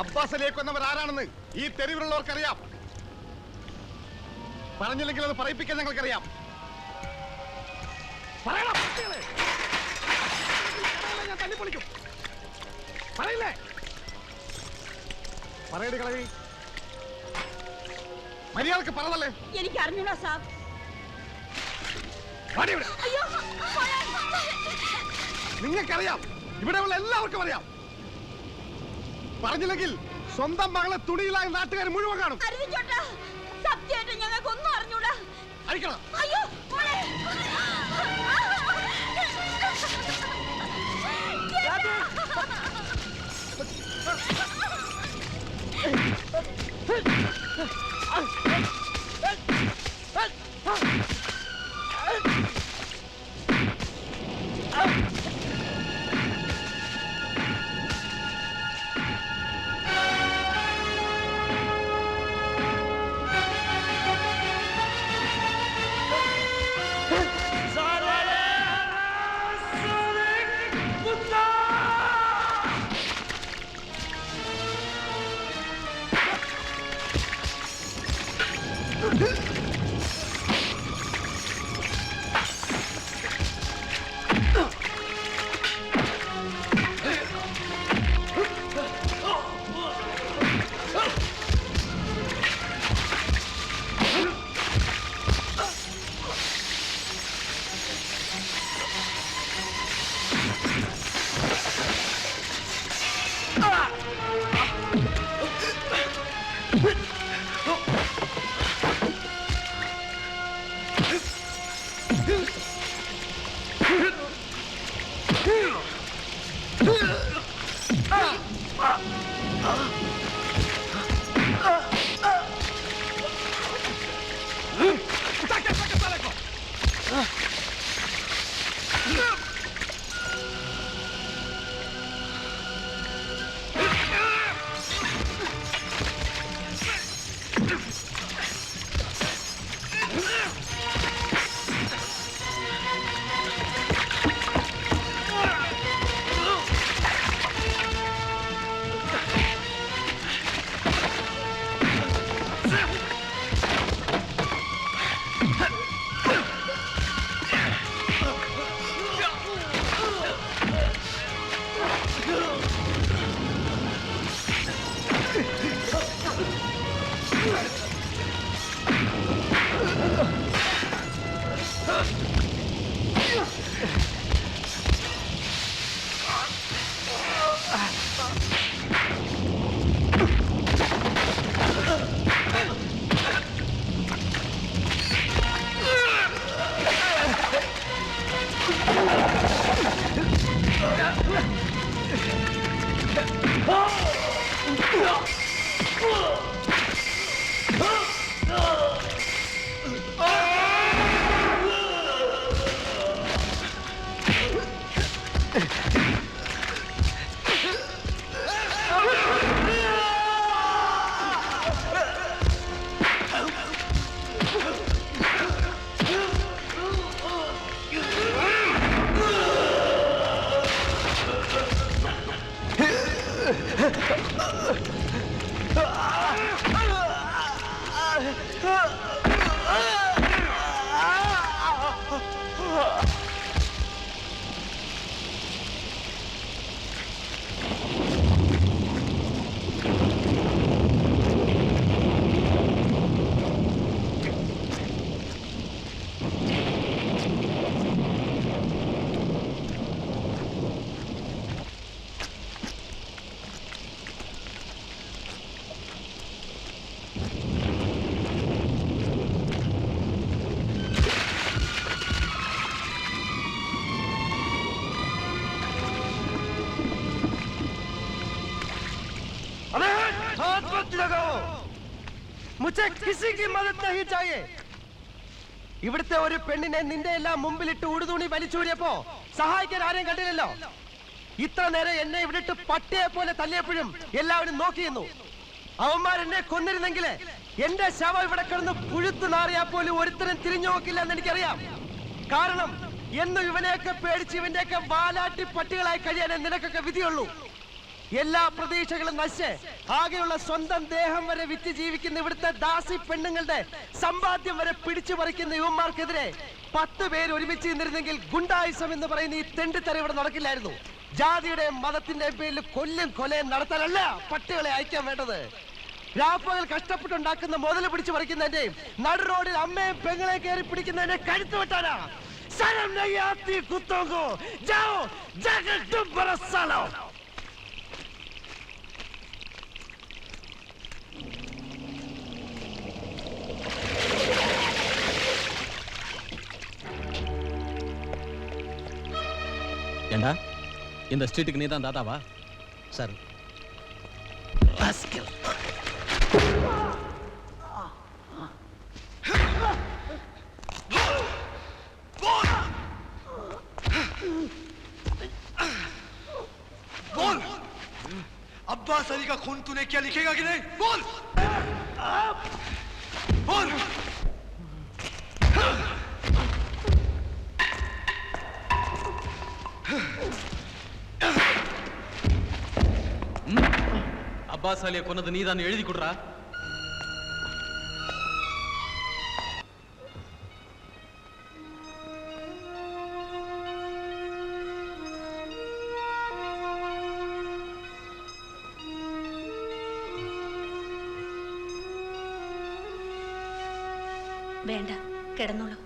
Abbas അലിയെ കൊന്നവർ ആരാണെന്ന് ഈ തെരുവിലുള്ളവർക്കറിയാം. പറഞ്ഞില്ലെങ്കിൽ അത് പറയിപ്പിക്കാൻ ഞങ്ങൾക്കറിയാം. പറയില്ലേ പറയടി കളവി മര്യാദയ്ക്ക് പറഞ്ഞല്ലേ എനിക്ക് അറിഞ്ഞൂടാ സാബ്. നിങ്ങൾക്കറിയാം. ഇവിടെയുള്ള എല്ലാവർക്കും അറിയാം. പറഞ്ഞില്ലെങ്കിൽ സ്വന്തം മകളെ തുണിയിലായി നാട്ടുകാർ മുഴുവൻ കാണും. സത്യമായിട്ട് ഞങ്ങൾക്ക് ഒന്നും അറിഞ്ഞൂടാ. അഴിക്കണം. അയ്യോ മോളെ. Ugh. मुझे किसी की मदद नहीं चाहिए ഇവിടുത്തെ ഒരു പെണ്ണിനെ നിന്റെ എല്ലാം മുമ്പിലിട്ട് ഉടുതുണി വലിച്ചൂരിയപ്പോ സഹായിക്കാൻ ആരെയും കണ്ടില്ലല്ലോ ഇത്ര നേരം എന്നെ ഇവിടിട്ട് പട്ടിയെ പോലെ തല്ലിയപ്പോഴും എല്ലാവരും നോക്കിയിരുന്നു അവന്മാർ എന്നെ കൊന്നിരുന്നെങ്കിൽ എന്റെ ശവം ഇവിടെ കിടന്ന് പുഴുത്തു നാറിയാ പോലും ഒരുത്തരും തിരിഞ്ഞു നോക്കില്ല എന്ന് എനിക്കറിയാം കാരണം എന്നും ഇവനെയൊക്കെ പേടിച്ച് ഇവന്റെയൊക്കെ വാലാട്ടി പട്ടികളായി കഴിയാനേ നിനക്കൊക്കെ വിധിയുള്ളൂ എല്ലാ പ്രതീക്ഷകളും നശിച്ച് ആകെയുള്ള സ്വന്തം ദേഹം വരെ വിറ്റ് ജീവിക്കുന്ന ഇവിടുത്തെ ദാസി പെണ്ണുങ്ങളുടെ സമ്പാദ്യം വരെ പിടിച്ചു പറിക്കുന്ന യുവന്മാർക്കെതിരെ പത്ത് പേര് ഒരുമിച്ച് നിന്നിരുന്നെങ്കിൽ ഗുണ്ടായുസം എന്ന് പറയുന്ന ഈ തെണ്ടിത്തര ഇവിടെ നടക്കില്ലായിരുന്നു. ജാതിയുടെ മതത്തിന്റെ പേരിൽ കൊല്ലും കൊലയും നടത്താനല്ല പട്ടികളെ അയക്കാൻ വേണ്ടത്. രാപ്പകൽ കഷ്ടപ്പെട്ടുണ്ടാക്കുന്ന മുതൽ പിടിച്ചു പറിക്കുന്നതിന്റെയും നടു റോഡിൽ അമ്മയും പെങ്ങളെ കയറി പിടിക്കുന്നതിന്റെ കഴുത്ത് വെട്ടാനാ. സരം നെയ്യാത്തി കുത്തോങ്കോ. ജാओ പറ തും ஏண்டா இந்த ஸ்ட்ரீட்டுக்கு நீ தான் தாத்தாவா സർ बोल अब्बास अली का खून तूने क्या लिखेगा कि नहीं बोल बोल അബ്ബാസാലിയെ കൊന്നത് നീതാന്ന് എഴുതി കൊടുറാ വേണ്ട കിടന്നോളൂ.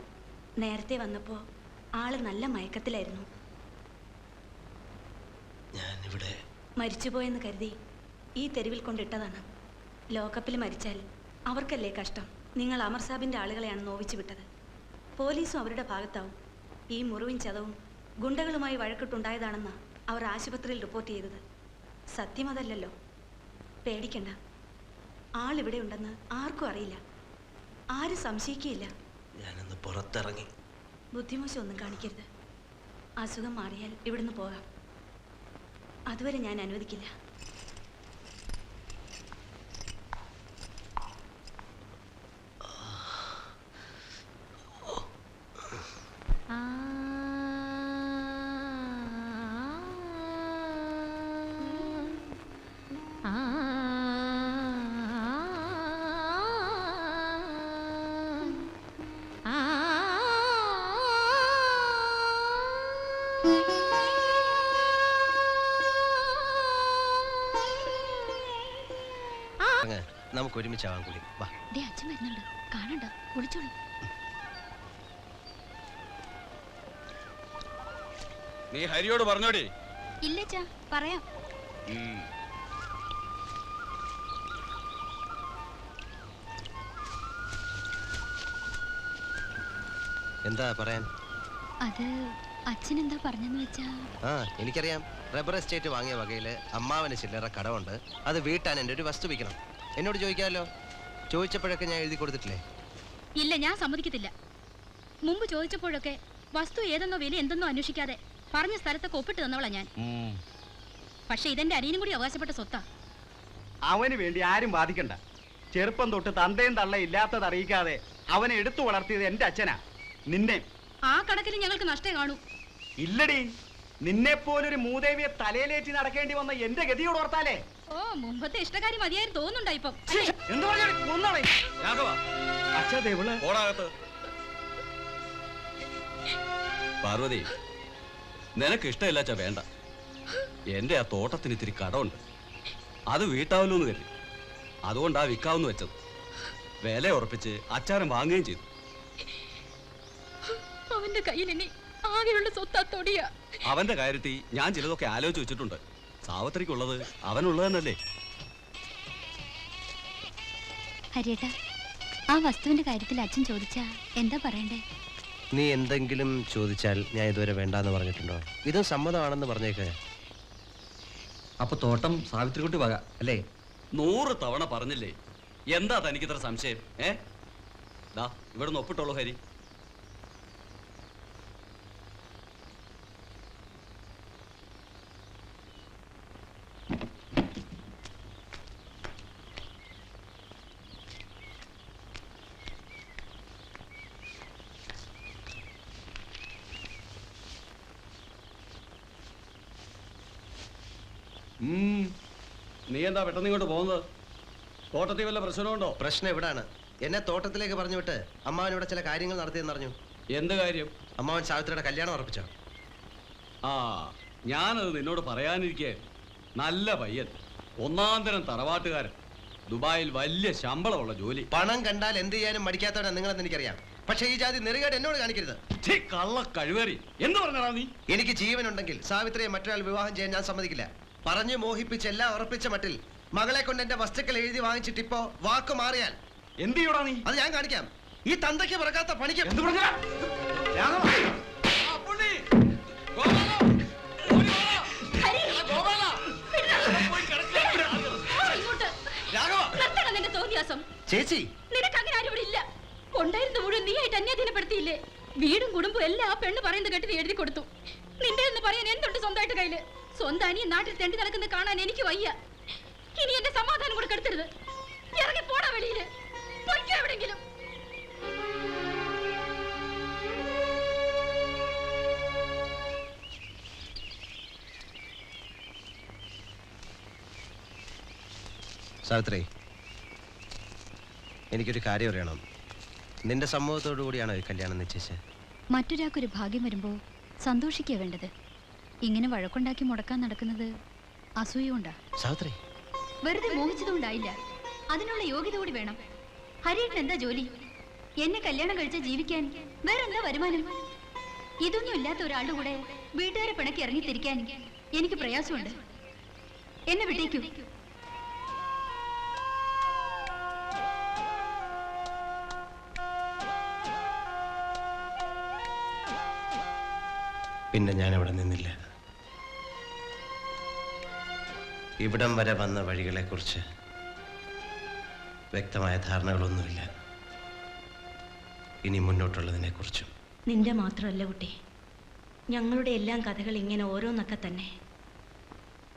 നേരത്തെ വന്നപ്പോ ആൾ നല്ല മയക്കത്തിലായിരുന്നു. ഞാനിവിടെ മരിച്ചുപോയെന്ന് കരുതി. ഈ തെരുവിൽ കൊണ്ടിട്ടതാണ്. ലോക്കപ്പിൽ മരിച്ചാൽ അവർക്കല്ലേ കഷ്ടം. നിങ്ങൾ അമർ സാബിന്റെ ആളുകളെയാണ് നോവിച്ചു വിട്ടത്. പോലീസും അവരുടെ ഭാഗത്താവും. ഈ മുറിവും ചതവും ഗുണ്ടകളുമായി വഴക്കിട്ടുണ്ടായതാണെന്ന് അവർ ആശുപത്രിയിൽ റിപ്പോർട്ട് ചെയ്തത്. സത്യം അതല്ലല്ലോ. പേടിക്കണ്ട. ആളിവിടെ ഉണ്ടെന്ന് ആർക്കും അറിയില്ല. ആരും സംശയിക്കുകയില്ല. ഞാനൊന്ന് പുറത്തിറങ്ങി. ബുദ്ധിമോശം ഒന്നും കാണിക്കരുത്. അസുഖം മാറിയാൽ ഇവിടുന്ന് പോകാം. അതുവരെ ഞാൻ അനുവദിക്കില്ല. നമുക്ക് ഒരുമിച്ചാവാൻ കൂടി വാ. ദേ അച്ഛൻ വരുന്നുണ്ട്. കാണണ്ട. വിളിച്ചോളൂ നീ ഹരിയോട് പറഞ്ഞോടി. ഇല്ല അച്ഛാ. പറയാം. എന്താ പറയാൻ? അത് അച്ഛൻ എന്താ പറഞ്ഞെന്ന് വെച്ചാ? ആ എനിക്കറിയാം. റബ്ബർ എസ്റ്റേറ്റ് വാങ്ങിയ വകയിൽ അമ്മാവന് ചില്ലറ കടമുണ്ട്. അത് വീട്ടാൻ എന്റെ ഒരു വസ്തു വിൽക്കണം എന്നോട് ചോദിക്കാമല്ലോ ചോദിച്ചപ്പോഴൊക്കെ ഞാൻ എഴുതി കൊടുത്തിട്ടില്ലേ? ഇല്ല ഞാൻ സമ്മതിക്കത്തില്ല. മുമ്പ് ചോദിച്ചപ്പോഴൊക്കെ വസ്തു ഏതെന്നോ വില എന്തെന്നോ അന്വേഷിക്കാതെ പറഞ്ഞ സ്ഥലത്തൊക്കെ ഒപ്പിട്ട് തന്നവളാ ഞാൻ. പക്ഷെ ഇതെന്റെ അനിയനും കൂടി അവകാശപ്പെട്ട സ്വത്താ. അവന് വേണ്ടി ആരും ബാധിക്കണ്ട ചെറുപ്പം തൊട്ട് തന്തയും തള്ള ഇല്ലാത്തത് അറിയിക്കാതെ അവനെ എടുത്തു വളർത്തിയത് എന്റെ അച്ഛനാ. നിന്നെ. ആ കണക്കിൽ ഞങ്ങൾക്ക് നഷ്ടേ കാണൂ. ഇല്ലടി. നിന്നെ പോലൊരു മൂദേവിയെ തലയിലേറ്റി നടക്കേണ്ടി വന്ന എന്റെ ഗതിയോട് ഓർത്താലേ? ഓ മുമ്പത്തെ ഇഷ്ടക്കാരി മതിയായിരുന്നു തോന്നുന്നുണ്ടോ ഇപ്പം? എന്ത് പറഞ്ഞാടി രാഘവ. അച്ഛാ ദേവൾ ഓടാകത്ത് പാർവതി നിനക്ക് ഇഷ്ടമില്ലാച്ച വേണ്ട. എന്റെ ആ തോട്ടത്തിന് ഇത്തിരി കടമുണ്ട്. അത് വീട്ടാവല്ലോ എന്ന് കരുതി. അതുകൊണ്ടാ വിൽക്കാവുന്ന വെച്ചത്. വില ഉറപ്പിച്ച് അച്ചാരം വാങ്ങുകയും ചെയ്തു. അവന്റെ കയ്യിൽ ഇനി ആകെയുള്ള സ്വത്താ തൊടിയ. അവന്റെ കാര്യത്തിൽ ഞാൻ ചിലതൊക്കെ ആലോചിച്ച് വെച്ചിട്ടുണ്ട്. സാവത്രിക്കുള്ളത് അവനുള്ളതെന്നല്ലേ ഹരിയേട്ടാ ആ വസ്തുവിന്റെ കാര്യത്തിൽ അച്ഛൻ ചോദിച്ചാ എന്താ പറയണ്ടേ? നീ എന്തെങ്കിലും ചോദിച്ചാൽ ഞാൻ ഇതുവരെ വേണ്ടാന്ന് പറഞ്ഞിട്ടുണ്ടോ? ഇത് സമ്മതമാണെന്ന് പറഞ്ഞേക്ക്. അപ്പൊ തോട്ടം സാവിത്രിക്കുട്ടി വക അല്ലേ? നൂറ് തവണ പറഞ്ഞില്ലേ? എന്താ തനിക്കിത്ര സംശയം ഏ? ദാ നിന്ന് ഒപ്പിട്ടോളൂ ഹരി. നീ എന്താ പെട്ടെന്ന് ഇങ്ങോട്ട് പോകുന്നത്? തോട്ടത്തിൽ വല്ല പ്രശ്നമുണ്ടോ? പ്രശ്നം എവിടാണ് എന്നെ തോട്ടത്തിലേക്ക് പറഞ്ഞു വിട്ട് അമ്മാവൻ ഇവിടെ ചില കാര്യങ്ങൾ നടത്തിയെന്ന് അറിഞ്ഞു. എന്ത് കാര്യം? അമ്മാവൻ സാവിത്രിയുടെ കല്യാണം ഉറപ്പിച്ചോ? ആ ഞാനത് നിന്നോട് പറയാനിരിക്കെ. നല്ല പയ്യൻ. ഒന്നാം തരം തറവാട്ടുകാരൻ. ദുബായിൽ വലിയ ശമ്പളമുള്ള ജോലി. പണം കണ്ടാൽ എന്ത് ചെയ്യാനും മടിക്കാത്തവനാണ് നിങ്ങളെന്ന് എനിക്കറിയാം. പക്ഷേ ഈ ജാതി നെറുകേട് എന്നോട് കാണിക്കരുത്. കള്ള കഴിവേറി എന്ന് പറഞ്ഞാ നീ? എനിക്ക് ജീവനുണ്ടെങ്കിൽ സാവിത്രിയെ മറ്റൊരാൾ വിവാഹം ചെയ്യാൻ ഞാൻ സമ്മതിക്കില്ല. പറഞ്ഞു മോഹിപ്പിച്ച് എല്ലാം ഉറപ്പിച്ച മട്ടിൽ മകളെ കൊണ്ട് എന്റെ വസ്തുക്കൾ എഴുതി വാങ്ങിച്ചിട്ട് ഇപ്പോ വാക്ക് മാറിയാൽ. എന്ത് ചെയ്യൂടാ നീ? അത് ഞാൻ കാണിക്കാം. ഈ തന്തയ്ക്ക് പിറക്കാത്ത പണിക്ക് എന്ത് പറഞ്ഞ? ഇങ്ങോട്ട്. രാഘവ! നിർത്തണം നിന്റെ തോന്നിയാസം. ചേച്ചി! നിനക്ക് അങ്ങനെ ആരും ഇവിടെ ഇല്ല. ഉണ്ടായിരുന്ന മുഴുവൻ നീയായിട്ട് അന്യാധീനപ്പെടുത്തിയില്ലേ വീടും കുടുംബവും എല്ലാം ആ പെണ്ണ് പറയുന്നത് കേട്ട് എഴുതി കൊടുത്തു. നിന്റെ എന്ന് പറയാൻ എന്തുണ്ട് സ്വന്തമായിട്ട് കയ്യിൽ? സ്വന്തം അനിയൻ നാട്ടിൽ തെണ്ടി നടക്കുന്നത് കാണാൻ എനിക്ക് വയ്യ. ഇനി എന്റെ സമാധാനം കൂടെ കെടുത്തരുത്. ഇറങ്ങി പോടാ വെളിയിൽ പൊയ്ക്കോ എവിടെങ്കിലും സാവിത്രി എനിക്കൊരു കാര്യം അറിയണം. നിന്റെ സമ്മതത്തോടു കൂടിയാണോ ഈ കല്യാണം നിശ്ചയിച്ചത്? മറ്റൊരാൾക്കൊരു ഭാഗ്യം വരുമ്പോൾ സന്തോഷിക്കുക വേണ്ടത്. ഇങ്ങനെ വഴക്കുണ്ടാക്കി മുടക്കാൻ നടക്കുന്നത് അസൂയ കൊണ്ടാ സാവിത്രി. വെറുതെ മോഹിച്ചതുകൊണ്ടായില്ല. അതിനുള്ള യോഗ്യത കൂടി വേണം. ഹരിയേട്ടൻ എന്താ ജോലി? എന്നെ കല്യാണം കഴിച്ച ജീവിക്കാൻ വേറെന്താ വരുമാനം? ഇതൊന്നും ഇല്ലാത്ത ഒരാളുടെ കൂടെ വീട്ടുകാരെ പിണക്കി ഇറങ്ങിത്തിരിക്കാൻ എനിക്ക് പ്രയാസമുണ്ട്. എന്നെ വിട്ടേക്കൂ. പിന്നെ ഞാൻ അവിടെ നിന്നില്ല. ഇവിടം വരെ വന്ന വഴികളെക്കുറിച്ച് വ്യക്തമായ ധാരണകളൊന്നുമില്ല. ഇനി മുന്നോട്ടുള്ളതിനെക്കുറിച്ചും. നിന്റെ മാത്രമല്ല കുട്ടി. ഞങ്ങളുടെ എല്ലാം കഥകൾ ഇങ്ങനെ ഓരോന്നൊക്കെ തന്നെ.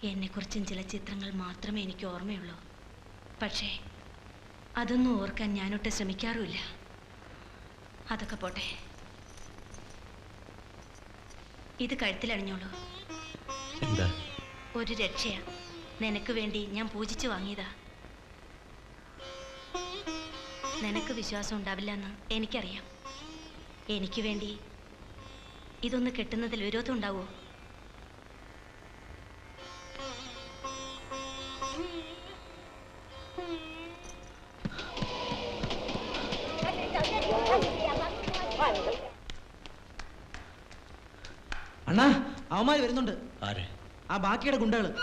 എന്നെക്കുറിച്ചും ചില ചിത്രങ്ങൾ മാത്രമേ എനിക്ക് ഓർമ്മയുള്ളൂ. പക്ഷേ അതൊന്നും ഓർക്കാൻ ഞാനൊട്ട് ശ്രമിക്കാറുമില്ല. അതൊക്കെ പോട്ടെ. ഇത് കഴുത്തിലണിഞ്ഞോളൂ. ഒരു രക്ഷയാ. നിനക്ക് വേണ്ടി ഞാൻ പൂജിച്ചു വാങ്ങിയതാ. നിനക്ക് വിശ്വാസം ഉണ്ടാവില്ലെന്ന് എനിക്കറിയാം. എനിക്ക് വേണ്ടി ഇതൊന്ന് കെട്ടുന്നതിൽ വിരോധം ഉണ്ടാവോ? അണ്ണാ അവന്മാര് വരുന്നുണ്ട്. ആര്? ആ ബാക്കിയുടെ ഗുണ്ടകൾ.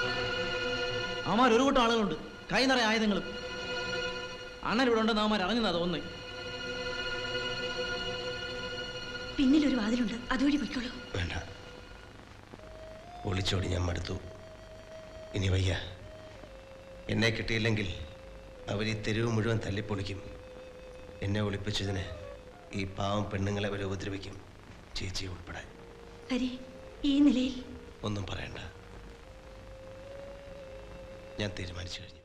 അവന്മാർ ഒരു കൂട്ടം ആളുകളുണ്ട്. കൈ നിറയെ ആയുധങ്ങളും. അണ്ണൻ ഇവിടെ ഉണ്ടെന്ന് അവന്മാർ അറിഞ്ഞതാ അതൊന്ന് പിന്നിലൊരു വാതിലുണ്ട്. അതുവഴി പൊയ്ക്കോളൂ. വേണ്ട. ഒളിച്ചോടി ഞാൻ മടുത്തു. ഇനി വയ്യ. എന്നെ കിട്ടിയില്ലെങ്കിൽ അവർ ഈ തെരുവ് മുഴുവൻ തല്ലിപ്പൊളിക്കും. എന്നെ ഒളിപ്പിച്ചതിന് ഈ പാവം പെണ്ണുങ്ങളെ അവർ ഉപദ്രവിക്കും. ചേച്ചി ഉൾപ്പെടെ. ഹരി ഈ നിലയിൽ. ഒന്നും പറയണ്ട. ഞാൻ തീരുമാനിച്ചു കഴിഞ്ഞു.